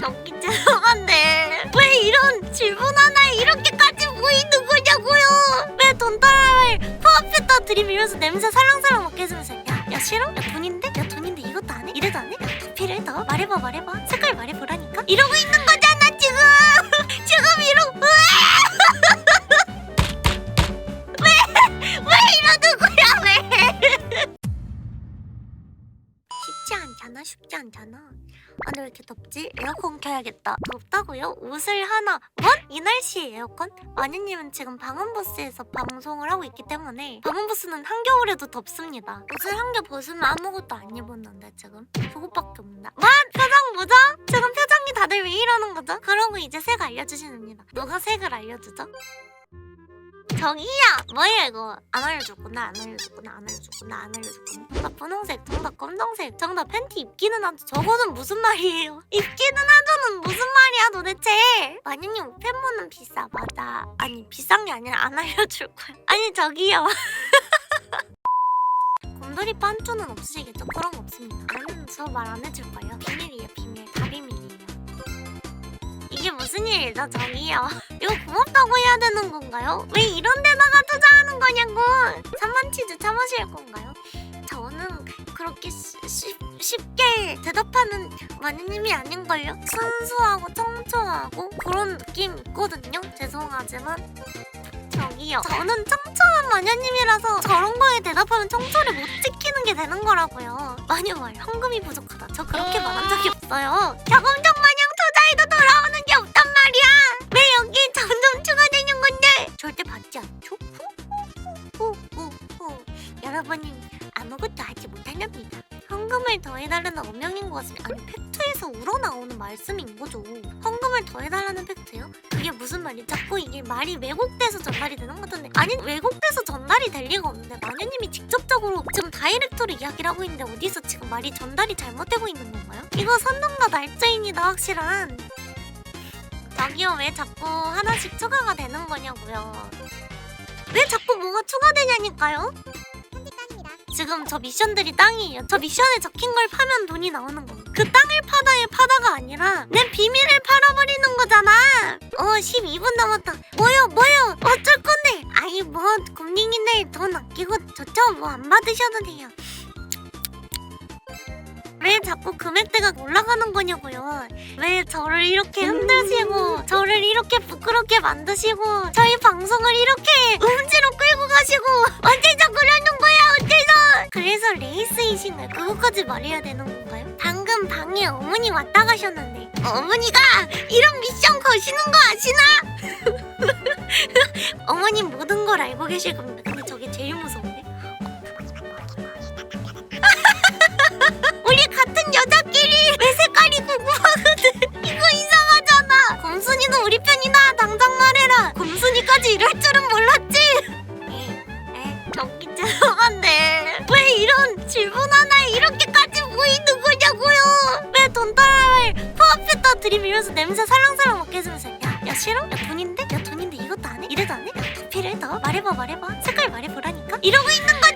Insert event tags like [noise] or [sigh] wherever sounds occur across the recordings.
저기 죄송한데 왜 이런 질문 하나에 이렇게까지 보이는 거냐고요? 왜돈 달라를 코앞에다 들이밀면서 냄새 살랑살랑 맡게 해주면서 야, 야 싫어? 야 돈인데? 야 돈인데 이것도 안 해? 이래도 안 해? 야 도피를 더 말해봐 말해봐 색 이렇게 덥지? 에어컨 켜야겠다 덥다고요? 옷을 하나 원? 이 날씨에 에어컨? 마니님은 지금 방음부스에서 방송을 하고 있기 때문에 방음부스는 한겨울에도 덥습니다 옷을 한 개 벗으면 아무것도 안 입었는데 지금 그것밖에 없나 와 표정 뭐죠? 지금 표정이 다들 왜 이러는 거죠? 그러고 이제 색 알려주시는니다 누가 색을 알려주죠? 저기야! 뭐야 이거. 안 알려줬구나 안 알려줬구나 안 알려줬구나 안 알려줬구나 정답 분홍색 정답 검정색 정답 팬티 입기는 하죠. 저거는 무슨 말이에요? [laughs] 입기는 하죠는 무슨 말이야 도대체? 마녀님 팬모는 비싸 맞아. 아니 비싼 게 아니라 안 알려줄 거야. 아니 저기요. [laughs] 곰돌이 반주는 없으시겠죠? 그런 거 없습니다. 아는 저말 안 해줄 거예요. 비밀이에요 비밀. 다 비밀이에요. 이게 무슨 일이죠 저기요 [laughs] 이거 고맙다고 해야 되는 건가요? 왜 이런 데다가 투자하는 거냐고. 3만 치즈 참으실 건가요? 저는 그렇게 쉬, 쉬, 쉽게 대답하는 마녀님이 아닌걸요? 순수하고 청초하고 그런 느낌 있거든요. 죄송하지만. 저기요. 저는 청초한 마녀님이라서 저런 거에 대답하면 청초를 못 지키는 게 되는 거라고요. 마녀 말 현금이 부족하다. 저 그렇게 말한 적이 없어요. 경험적 현금을 더해달라는 어명인 것은 아니 팩트에서 우러나오는 말씀인 거죠 현금을 더해달라는 팩트요? 그게 무슨 말이 자꾸 이게 말이 왜곡돼서 전달이 되는 것 같은데 아니 왜곡돼서 전달이 될 리가 없는데 마녀님이 직접적으로 지금 다이렉트로 이야기를 하고 있는데 어디서 지금 말이 전달이 잘못되고 있는 건가요? 이거 선동과 날짜입니다 확실한 저기요 왜 자꾸 하나씩 추가가 되는 거냐고요 왜 자꾸 뭐가 추가되냐니까요? 지금 저 미션들이 땅이에요. 저 미션에 적힌 걸 파면 돈이 나오는 거. 그 땅을 파다의 파다가 아니라 내 비밀을 팔아버리는 거잖아. 어, 12분 남았다. 뭐요, 뭐요? 어쩔 건데? 아이 뭐 곰링이네 돈 아끼고 좋죠? 뭐안 받으셔도 돼요. 왜 자꾸 금액대가 올라가는 거냐고요? 왜 저를 이렇게 흔드시고 저를 이렇게 부끄럽게 만드시고 저희 방송을 이렇게 음지로 끌고 가시고 언제적 그러는 거야 그래서 레이스이신가요? 그것까지 말해야 되는 건가요? 방금 방에 어머니 왔다 가셨는데 어머니가 이런 미션 거시는 거 아시나? [laughs] 어머님 모든 걸 알고 계실 겁니다 근데 저게 제일 무서운데 [laughs] 우리 같은 여자끼리 이밀면서 냄새 살랑살랑 맡게 해주면서 야, 야 싫어? 야 돈인데? 야 돈인데 이것도 안 해? 이래도 안 해? 야 도피를 더 말해봐 말해봐 색깔 말해보라니까 이러고 있는 거잖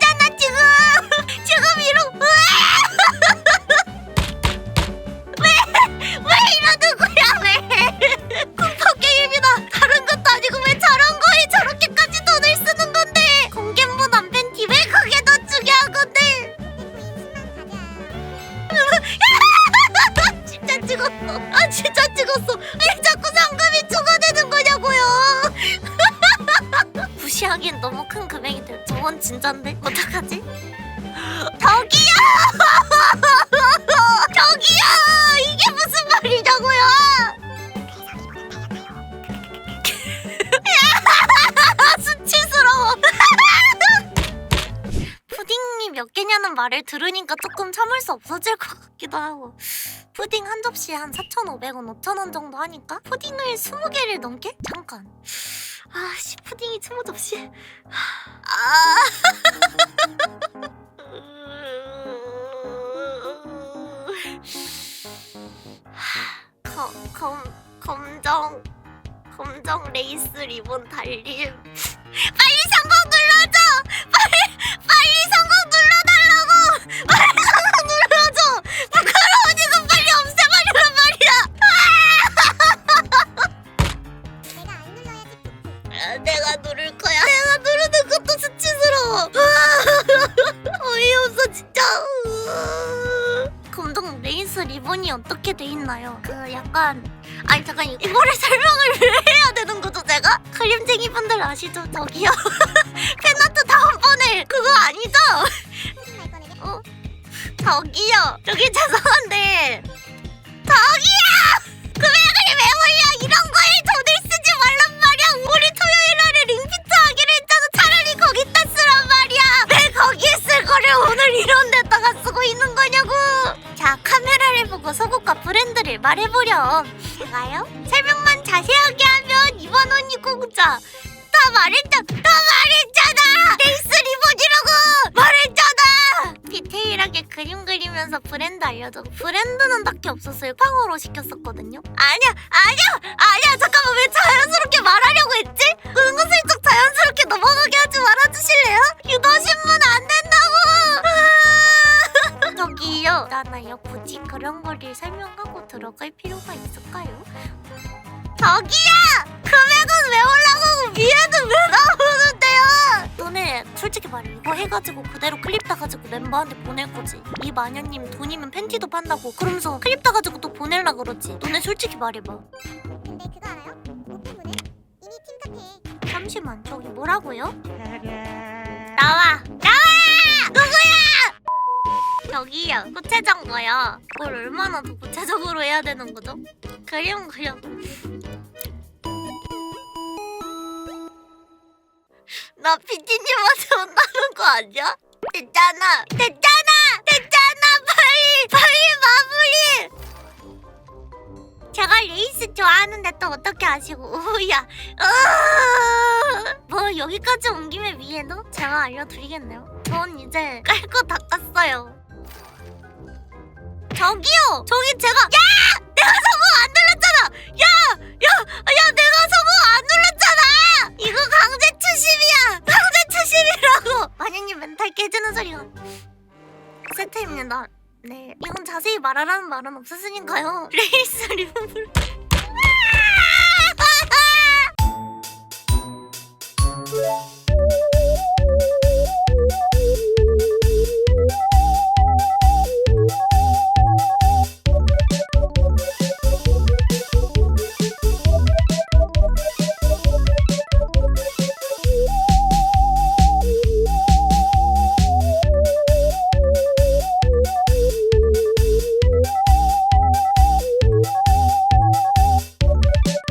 찍었어. 왜 자꾸 상금이 추가되는 거냐고요? [laughs] 무시하기엔 너무 큰 금액이 돼. 저건 진짠데 어떡하지? 저기요! [laughs] 저기요! 이게 무슨 말이냐고요? [laughs] 수치스러워. 푸딩이 몇 개냐는 말을 들으니까 조금 참을 수 없어질 것 같기도 하고. 푸딩 한 접시에 한 4,500원, 5,000원 정도 하니까 푸딩을 20개를 넘게? 잠깐. 아, 씨, 푸딩이 20접시. 아. 거, 검, 검정 검정 레이스 리본 달림 빨리 성공 눌러줘 빨리 빨리 성공 눌러달라고 빨리 있나요? 그 약간 아니 잠깐 이- 이거를 [laughs] 설명을 왜 해야 되는 거죠 제가? 그림쟁이 분들 아시죠? 저기요 [laughs] 팬아트 다음번에 그거 아니죠? 어? 저기요 저기 죄송한데 저기요 금액을 왜 올려 제가요? 설명만 자세하게 하면 이번 언니 공짜. 다 말했잖아 다 말했잖아! 레이스 리본이라고! 말했잖아! 디테일하게 그림 그리면서 브랜드 알려줘. 브랜드는 딱히 없었어요. 팡으로 시켰었거든요. 아니야 아니야 저기요! 금액은 왜 올라가고 위에는 왜 나오는데요? 너네 솔직히 말해 이거 해가지고 그대로 클립 따가지고 멤버한테 보낼 거지. 이 마녀님 돈이면 팬티도 판다고. 그러면서 클립 따가지고 또 보낼라 그러지. 너네 솔직히 말해봐. 근데 그거 알아요? 옷 때문에? 이미 팀 같아. 잠시만 저기 뭐라고요? 나와. 나와! 누구야? 저기요 구체적거요. 그걸 얼마나 더 구체적으로 해야 되는 거죠? 그림 그려 나 피디님한테 혼나는 거 아니야? 됐잖아. 됐잖아. 됐잖아. 빨리 빨리 마무리. 제가 레이스 좋아하는데 또 어떻게 아시고. [laughs] 오야. 으, 뭐 여기까지 온 김에 위에도? 제가 알려드리겠네요. 전 이제 깔거다 깠어요. 저기요, 저기 제가 야, 내가 성공 안 눌렀잖아. 야, 야, 말하라는 말은 없었으니까요. 레이스 리무블.